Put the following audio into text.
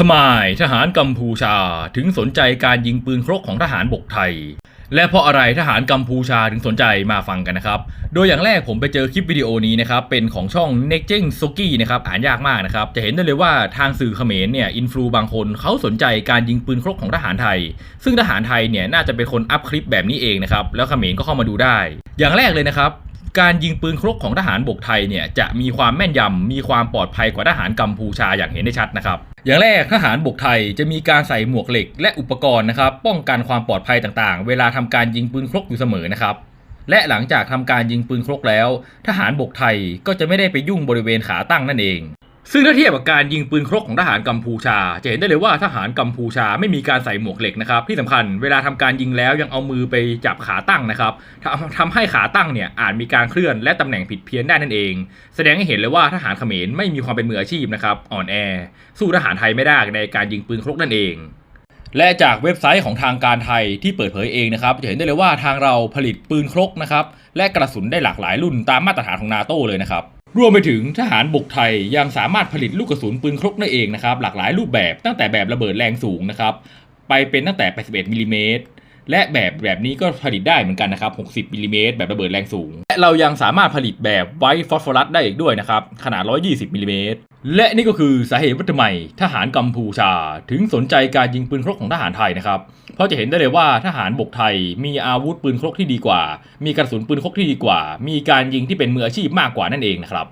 ทำไมทหารกัมพูชาถึงสนใจการยิงปืนครกของทหารบกไทย และเพราะอะไรทหารกัมพูชาถึงสนใจมาฟังกันนะครับ โดยอย่างแรกผมไปเจอคลิปวิดีโอนี้นะครับ เป็นของช่อง n e x t g e n s o k i นะครับ อ่านยากมากนะครับ จะเห็นได้เลยว่าทางสื่อเขมรเนี่ยอินฟลูบางคนเขาสนใจการยิงปืนครกของทหารไทย ซึ่งทหารไทยเนี่ยน่าจะเป็นคนอัพคลิปแบบนี้เองนะครับแล้วเขมรก็เข้ามาดูได้ อย่างแรกเลยนะครับ การยิงปืนครกของทหารบกไทยเนี่ยจะมีความแม่นยำมีความปลอดภัยกว่าทหารกัมพูชาอย่างเห็นได้ชัดนะครับ อย่างแรกทหารบกไทยจะมีการใส่หมวกเหล็ก และอุปกรณ์นะครับป้องกันความปลอดภัยต่างๆ เวลาทำการยิงปืนครกอยู่เสมอนะครับและหลังจากทำการยิงปืนครกแล้ว ทหารบกไทยก็จะไม่ได้ไปยุ่งบริเวณขาตั้งนั่นเอง ซึ่งถ้าเทียบกับการยิงปืนครกของทหารกัมพูชา จะเห็นได้เลยว่าทหารกัมพูชาไม่มีการใส่หมวกเหล็กนะครับ ที่สำคัญเวลาทำการยิงแล้วยังเอามือไปจับขาตั้งนะครับทำทำให้ขาตั้งเนี่ยอาจมีการเคลื่อนและตำแหน่งผิดเพี้ยนได้นั่นเอง แสดงให้เห็นเลยว่าทหารเขมรไม่มีความเป็นมืออาชีพนะครับอ่อนแอ สู้ทหารไทยไม่ได้ในการยิงปืนครกนั่นเองและจากเว็บไซต์ของทางการไทยที่เปิดเผยเองนะครับ จะเห็นได้เลยว่าทางเราผลิตปืนครกนะครับ และกระสุนได้หลากหลายรุ่นตามมาตรฐานของนาโต้เลยนะครับ รวมไปถึงทหารบกไทยยังสามารถผลิตลูกกระสุนปืนครกได้เองนะครับ หลากหลายรูปแบบตั้งแต่แบบระเบิดแรงสูงนะครับ ไปเป็นตั้งแต่ 81มิลลิเมตรและแบบแบบนี้ก็ผลิตได้เหมือนกันนะครับ 60มิลลิเมตรแบบระเบิดแรงสูง และเรายังสามารถผลิตแบบไวท์ฟอสฟอรัสได้อีกด้วยนะครับ ขนาด 120มิลลิเมตร และนี่ก็คือสาเหตุว่าทำไมทหารกัมพูชา ถึงสนใจการยิงปืนครกของทหารไทยนะครับ เพราะจะเห็นได้เลยว่าทหารบกไทยมีอาวุธปืนครกที่ดีกว่า มีกระสุนปืนครกที่ดีกว่า มีการยิงที่เป็นมืออาชีพมากกว่านั่นเองนะครับ